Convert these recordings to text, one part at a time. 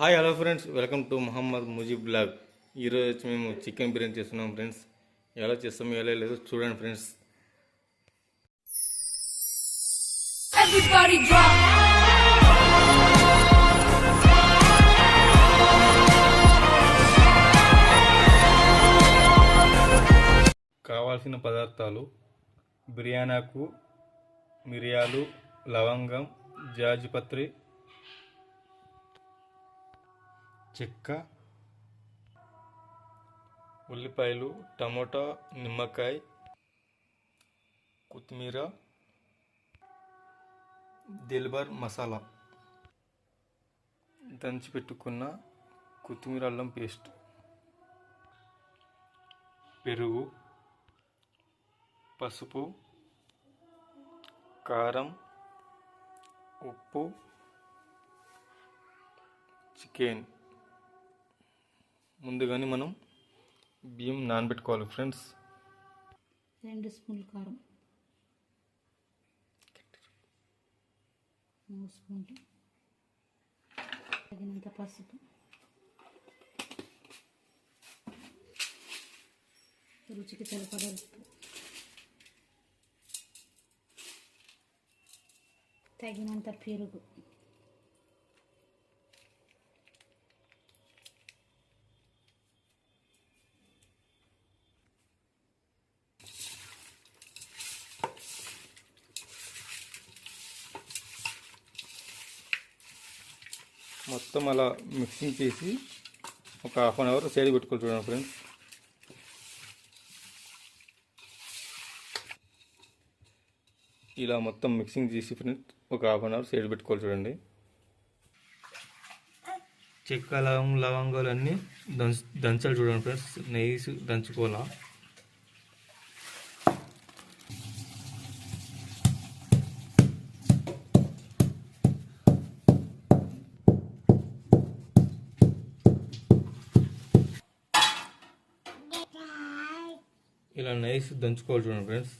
Hi hello friends. Welcome to Mohammed Mujeeb blog. ఈరోజు వచ్చి మేము చికెన్ బిర్యానీ చేస్తున్నాం ఫ్రెండ్స్. ఎలా చేస్తాం ఎలా లేదు చూడండి ఫ్రెండ్స్. కావాల్సిన పదార్థాలు బిర్యానాకు మిరియాలు లవంగం జాజిపత్రి చెక్క ఉల్లిపాయలు టమోటా నిమ్మకాయ కొత్తిమీర దిల్బర్ మసాలా. దంచి పెట్టుకున్న కొత్తిమీర అల్లం పేస్ట్. పెరుగు పసుపు కారం ఉప్పు చికెన్. ముందుగానే మనం బియ్యం నానబెట్టుకోవాలి ఫ్రెండ్స్ రెండు స్పూన్లు కారం. మూడు స్పూన్లు. తగినంత పసుపు. రుచికి సరిపడా ఉప్పు. తగినంత పెరుగు మొత్తం అలా మిక్సింగ్ చేసి ఒక హాఫ్ అన్ అవర్ సైడ్ పెట్టుకోవాలి చూడండి ఫ్రెండ్స్. ఇలా మొత్తం మిక్సింగ్ చేసి ఫ్రెండ్స్ ఒక హాఫ్ అన్ అవర్ సైడ్ పెట్టుకోవాలి చూడండి. చెక్క లవం లవంగాలు అన్నీ దంచ దంచాలి చూడండి ఫ్రెండ్స్. నెయ్యి దంచుకోవాలా? దంచుకోవాలి చూడండి ఫ్రెండ్స్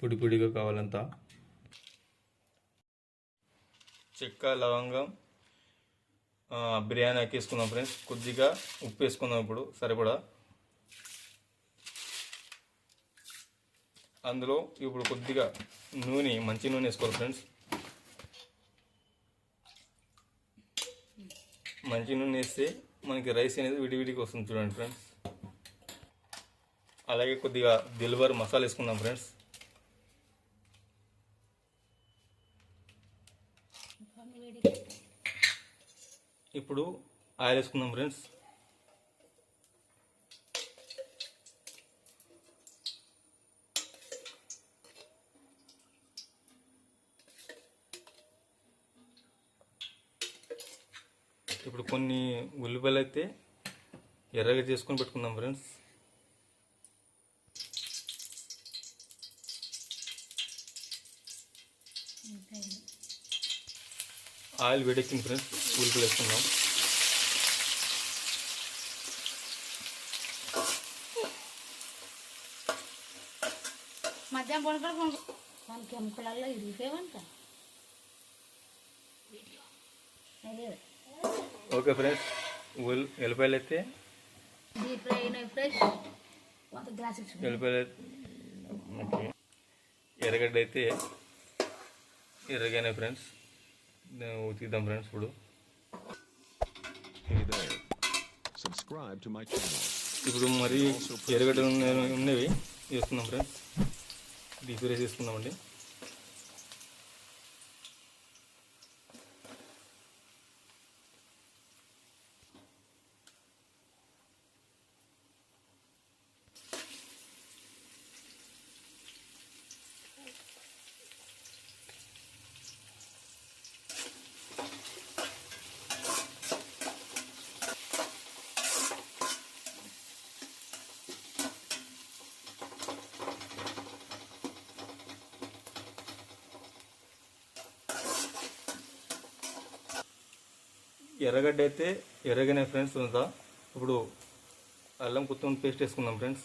పొడి పొడిగా కావాలంతా. చెక్క లవంగం బిర్యానీ ఆకు వేసుకుందాం ఫ్రెండ్స్ కొద్దిగా ఉప్పు వేసుకుందాం ఇప్పుడు సరిపడా. అందులో ఇప్పుడు కొద్దిగా నూనె మంచి నూనె వేసుకోవాలి ఫ్రెండ్స్ మంచి నూనె వేస్తే మనకి రైస్ అనేది విడివిడిగా వస్తుంది చూడండి ఫ్రెండ్స్ అలాగే కొద్దిగా దిల్వర్ మసాలా వేసుకుందాం ఫ్రెండ్స్. ఇప్పుడు ఆయిల్ వేసుకుందాం ఫ్రెండ్స్. ఇప్పుడు కొన్ని ఉల్లిపాయలు అయితే ఎర్రగా చేసుకొని పెట్టుకుందాం ఫ్రెండ్స్. ఆయిల్ వేడెక్కింది ఫ్రెండ్స్ ఉల్లిపాయలు వేసుకుందాం మధ్యాహ్నం పడుకోవడం మనకి ఎముకలలో ఇరిగిపోయామంట అదే. ఓకే ఫ్రెండ్స్ ఉల్ ఎల్లిపాయలు అయితే ఎల్లిపాయలు ఎర్రగడ్డ అయితే ఎర్రగానే ఫ్రెండ్స్. తీద్దాం ఫ్రెండ్స్ ఇప్పుడు. ఇప్పుడు మరి ఎర్రగడ్డలు ఉన్న- ఉన్నవి వేసుకుందాం ఫ్రెండ్స్. డీప్ రైస్ వేసుకుందామండి. ఎర్రగడ్డ అయితే ఎర్రగానే ఫ్రెండ్స్ ఉందా? ఇప్పుడు అల్లం కొత్తిమీర పేస్ట్ వేసుకుందాం ఫ్రెండ్స్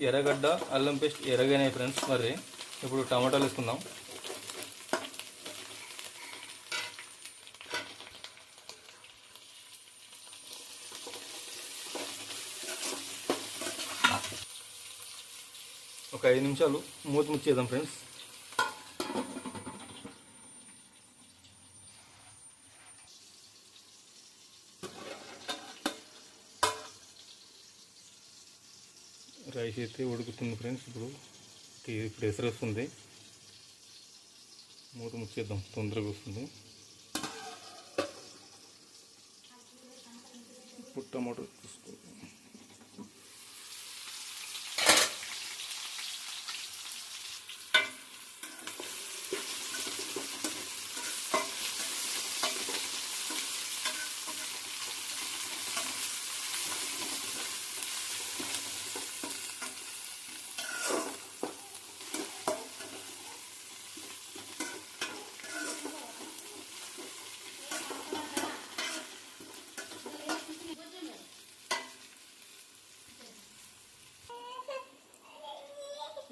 ఎర్రగడ్డ అల్లం పేస్ట్ ఎర్రగానే ఫ్రెండ్స్ మరి ఇప్పుడు టమాటాలు వేసుకుందాం. ఒక ఐదు నిమిషాలు మూత ముచ్చేద్దాం ఫ్రెండ్స్ రైస్ అయితే ఉడుకుతుంది ఫ్రెండ్స్. ఇప్పుడు ఇప్పుడు ఎసరు వస్తుంది మూత ముచ్చేద్దాం తొందరగా వస్తుంది. ఇప్పుడు టమాటో తీసుకో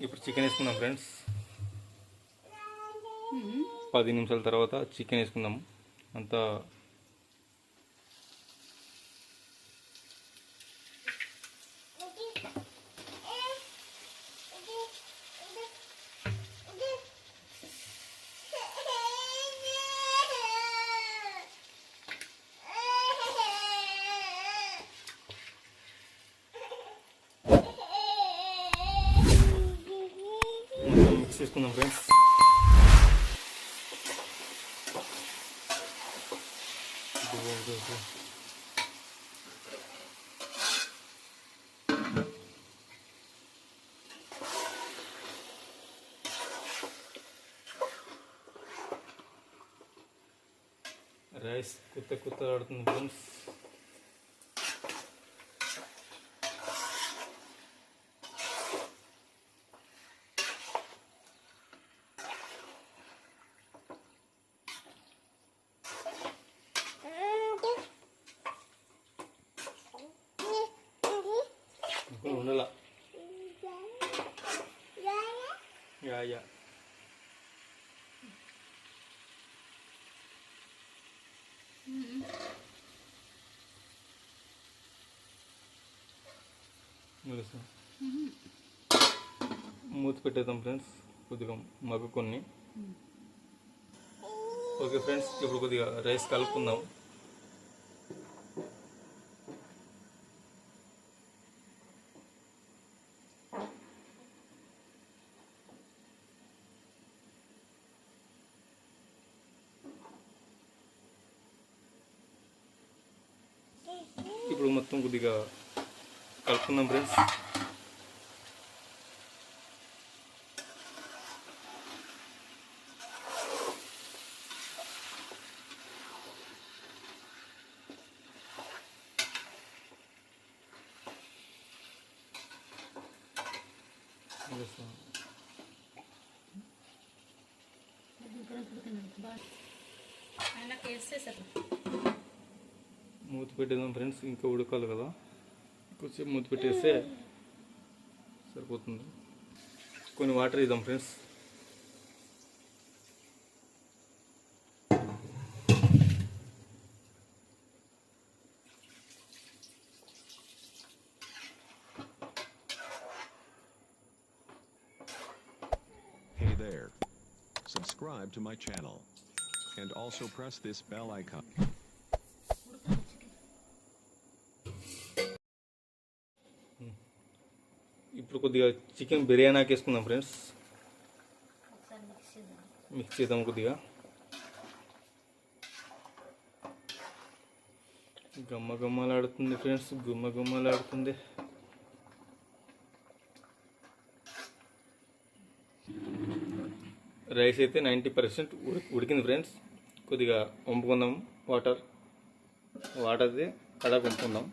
ఇప్పుడు చికెన్ వేసుకుందాం ఫ్రెండ్స్ పది నిమిషాల తర్వాత చికెన్ వేసుకుందాం. అంతా మొత్తం మిక్స్ చేసుకుందాం ఫ్రెండ్స్ రైస్ కొత్త కొత్త ఆడుతుంది ఫ్రెండ్స్ ఇప్పుడు ఉండాల యా తెలుసా మూత పెట్టేద్దాం ఫ్రెండ్స్ కొద్దిగా మగ్గు కొన్ని. ఓకే ఫ్రెండ్స్ ఇప్పుడు కొద్దిగా రైస్ కలుపుకుందాం. ఇప్పుడు మొత్తం కొద్దిగా కలుపుకుందాం ఫ్రెండ్స్ పెట్టేద్దాం ఫ్రెండ్స్ ఇంకా ఉడకాలి కదా కొంచెం మూత పెట్టేస్తే సరిపోతుంది కొన్ని వాటర్ ఇద్దాం friends Hey there. Subscribe to my channel. And also press this bell icon. కొద్దిగా చికెన్ బిర్యానీకి వేసుకుందాం ఫ్రెండ్స్. మిక్స్ చేద్దాం. కొద్దిగా. గమ్మ గమ్మలాడుతుంది ఫ్రెండ్స్ గుమ్మ గుమ్మలాడుతుంది రైస్ అయితే నైంటీ పర్సెంట్ ఉడికింది ఫ్రెండ్స్. కొద్దిగా వంపుకుందాం వాటర్. వాటర్ది కడాకు వంపుకుందాం.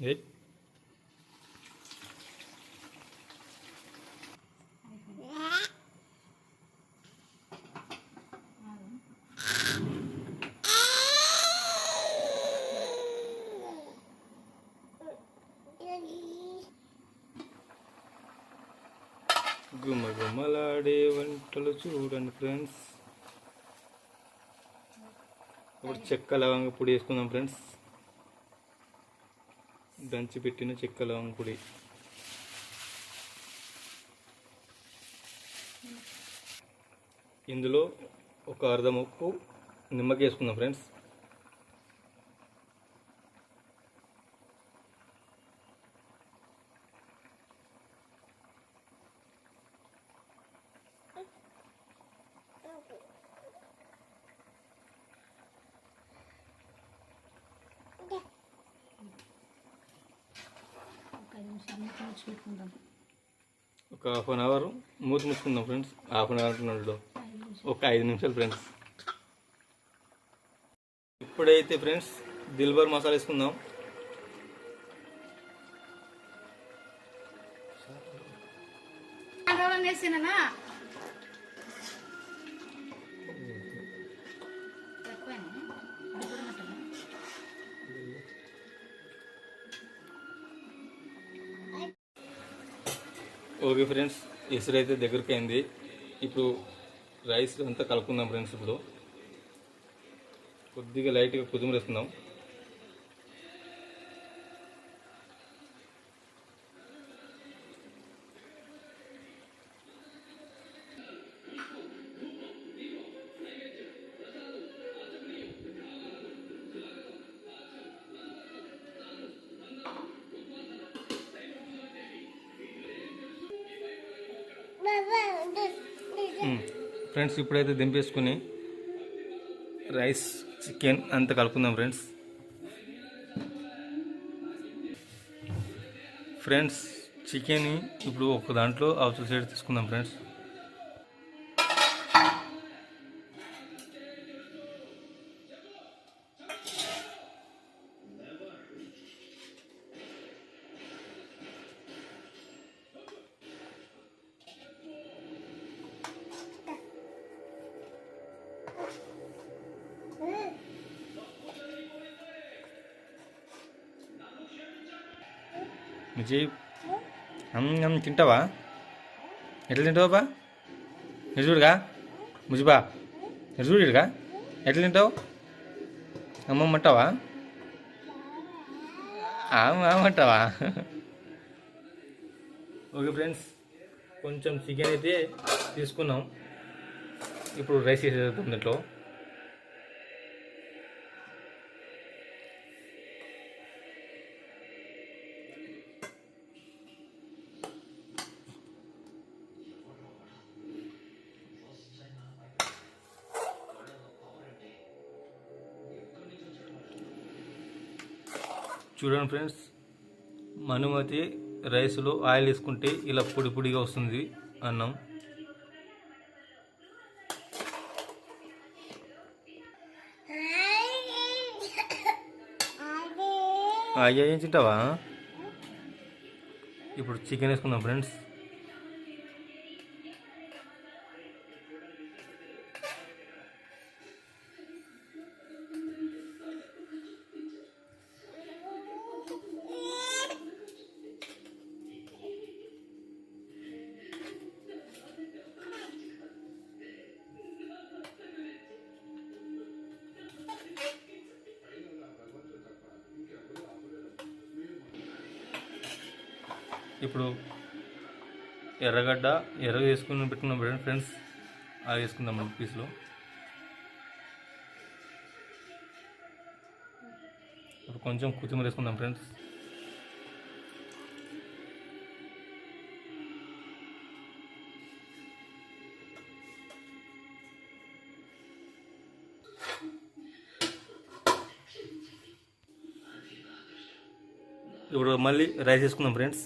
ఎయిట్ గుమ్మ గుమ్మలాడే వంటలు చూడండి ఫ్రెండ్స్ ఇప్పుడు చెక్క లవంగా పొడి వేసుకుందాం ఫ్రెండ్స్ దంచి పెట్టిన చెక్క లవంగ ఇందులో ఒక అర్ధ ముప్పు నిమ్మకేసుకుందాం ఫ్రెండ్స్. ఒక హాఫ్ అన్ అవర్ మూత ముచ్చుకుందాం ఫ్రెండ్స్ హాఫ్ అన్ అవర్ అంటున్నాడు ఒక ఐదు నిమిషాలు ఫ్రెండ్స్ ఇప్పుడైతే ఫ్రెండ్స్ దిల్బర్ మసాలా వేసుకుందాం. ఓకే ఫ్రెండ్స్ ఎసురు అయితే దగ్గరికి అయింది ఇప్పుడు రైస్ అంతా కలుపుకుందాం ఫ్రెండ్స్ ఇప్పుడు. కొద్దిగా లైట్గా కుదుమరేస్తున్నాం వేసుకుందాం ఫ్రెండ్స్ ఇప్పుడైతే దింపేసుకుని రైస్ చికెన్ అంతా కలుపుకుందాం ఫ్రెండ్స్. ఫ్రెండ్స్ చికెన్ ఇప్పుడు ఒక దాంట్లో అవసరం సైడ్ తీసుకుందాం ఫ్రెండ్స్. విజయ్ అమ్ తింటావా? ఎట్లా తింటావు బా ఎటు చూడుగా? ముజిబా ఎటు చూడుగా? ఎట్లా తింటావు? అమ్మమ్మంటావా అమ్మంటావా? ఓకే ఫ్రెండ్స్ కొంచెం చికెన్ అయితే తీసుకున్నాం. ఇప్పుడు రైస్ వేసేద్దాం దీంట్లో. చూడండి ఫ్రెండ్స్ మనుమతి రైస్లో ఆయిల్ వేసుకుంటే ఇలా పొడి పొడిగా వస్తుంది అన్నం. అయ్యా ఏం తింటావా? ఇప్పుడు చికెన్ వేసుకుందాం ఫ్రెండ్స్. ఇప్పుడు ఎర్రగడ్డ ఎర్ర వేసుకుని పెట్టుకున్నాం ఫ్రెండ్స్ అవి వేసుకుందాం మన పీస్లో. ఇప్పుడు కొంచెం కొత్తిమీర వేసుకుందాం ఫ్రెండ్స్. ఇప్పుడు మళ్ళీ రైస్ వేసుకుందాం ఫ్రెండ్స్.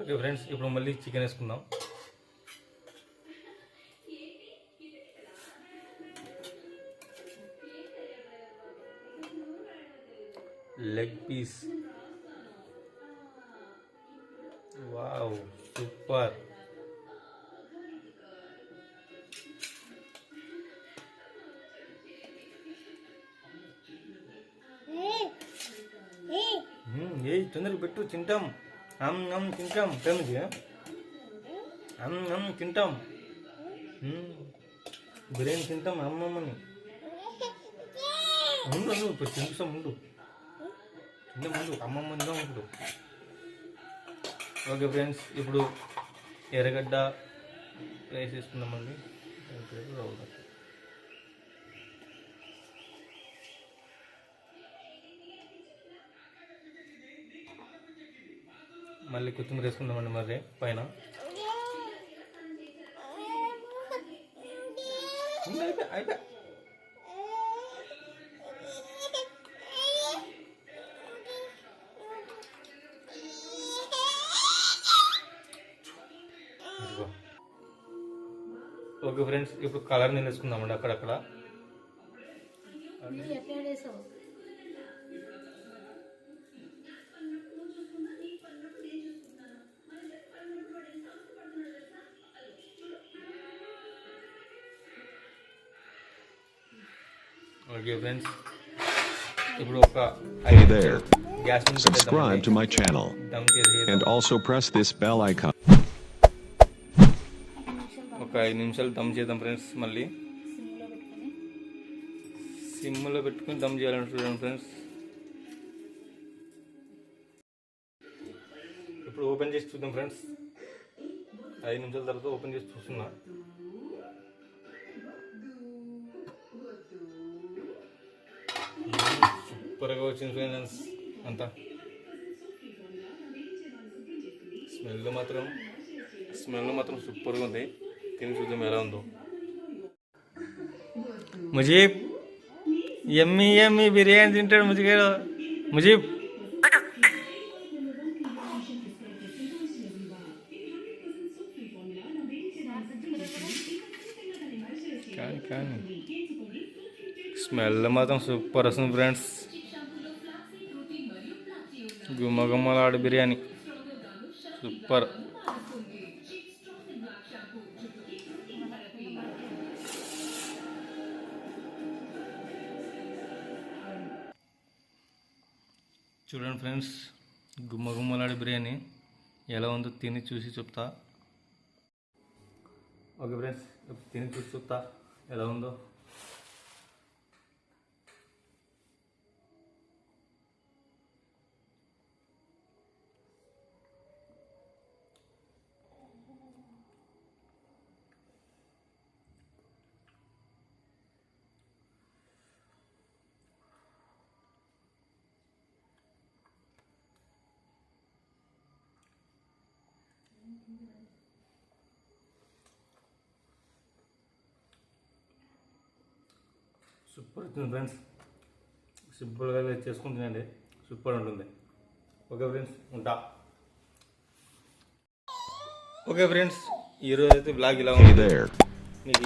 ఓకే ఫ్రెండ్స్ ఇప్పుడు మళ్ళీ చికెన్ వేసుకుందాం. లెగ్ పీస్ వావ్ సూపర్ ఏ తొందరగా పెట్టు తింటాం. అమ్ అమ్ తింటాం. ప్రేమజీ అమ్ అమ్ తింటాం. బిర్యానీ తింటాం అమ్మమ్మని ముందు ఉండు ఇప్పుడు తింటాం ఉండు. తిందాం ముందు అమ్మమ్మ తిందాం ఇప్పుడు ఓకే ఫ్రెండ్స్ ఇప్పుడు ఎర్రగడ్డ రైస్ వేసుకుందామండి రవ్వ. మళ్ళీ కొత్తిమీర వేసుకుందామండి మరి పైన. అయిపోయి ఓకే ఫ్రెండ్స్ ఇప్పుడు కలర్ నేను వేసుకుందామండి అక్కడక్కడ. ఫ్రెండ్స్ ఇప్పుడు ఒక Hey there. గ్యాస్ మీద Subscribe to my channel. Dum చేసి and also press this bell icon. ఒక ఐదు నిమిషాలు దమ్ చేద్దాం ఫ్రెండ్స్ మళ్ళీ. సిమ్లో సిమ్లో పెట్టుకొని పెట్టుకుని దమ్ చేయాలని చూడండి ఫ్రెండ్స్ ఇప్పుడు ఓపెన్ చేసి చూద్దాం ఫ్రెండ్స్ ఐదు నిమిషాల తర్వాత ఓపెన్ చేసి చూస్తున్నా. సూపర్గా వచ్చింది ఫ్రెండ్స్ అంతా. స్మెల్ మాత్రం స్మెల్ మాత్రం సూపర్గా ఉంది. తిని చూద్దాం ఎలా ఉందో. ముజీబ్ ఎమ్మి ఎమ్మి బిర్యానీ తింటాడు ముజిగాడు ముజీబ్. కానీ కానీ. స్మెల్ మాత్రం సూపర్ వస్తుంది ఫ్రెండ్స్ గుమ్మ బిర్యానీ. సూపర్. చూడండి ఫ్రెండ్స్ గుమ్మగుమ్మలాడి బిర్యానీ ఎలా ఉందో తిని చూసి చెప్తా. ఓకే ఫ్రెండ్స్ తిని చూసి చెప్తా. ఎలా ఉందో? వచ్చింది ఫ్రెండ్స్. సింపుల్గా చేసుకుని తినండి. సూపర్ ఉంటుంది. ఓకే ఫ్రెండ్స్ ఉంటా. ఓకే ఫ్రెండ్స్ ఈరోజు అయితే బ్లాగ్ ఇలా ఉంది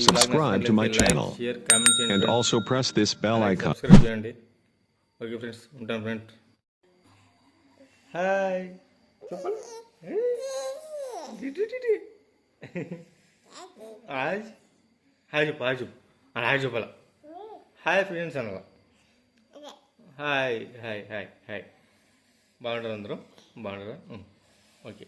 Subscribe to my channel. Share comment చేయండి And also press this bell icon. Subscribe చేయండి. ఓకే ఫ్రెండ్స్ ఉంటాను ఫ్రెండ్ హాయ్ చెప్పాలి హాయ్ హాయ్ చెప్పు హాయ్ చెప్పు ఆ, హాయ్ చెప్పాల హాయ్ ఫ్రెండ్స్ అనగా హాయ్ హాయ్ హాయ్ హాయ్ బాగుంటారు అందరూ బాగుంటారా ఉం. ఓకే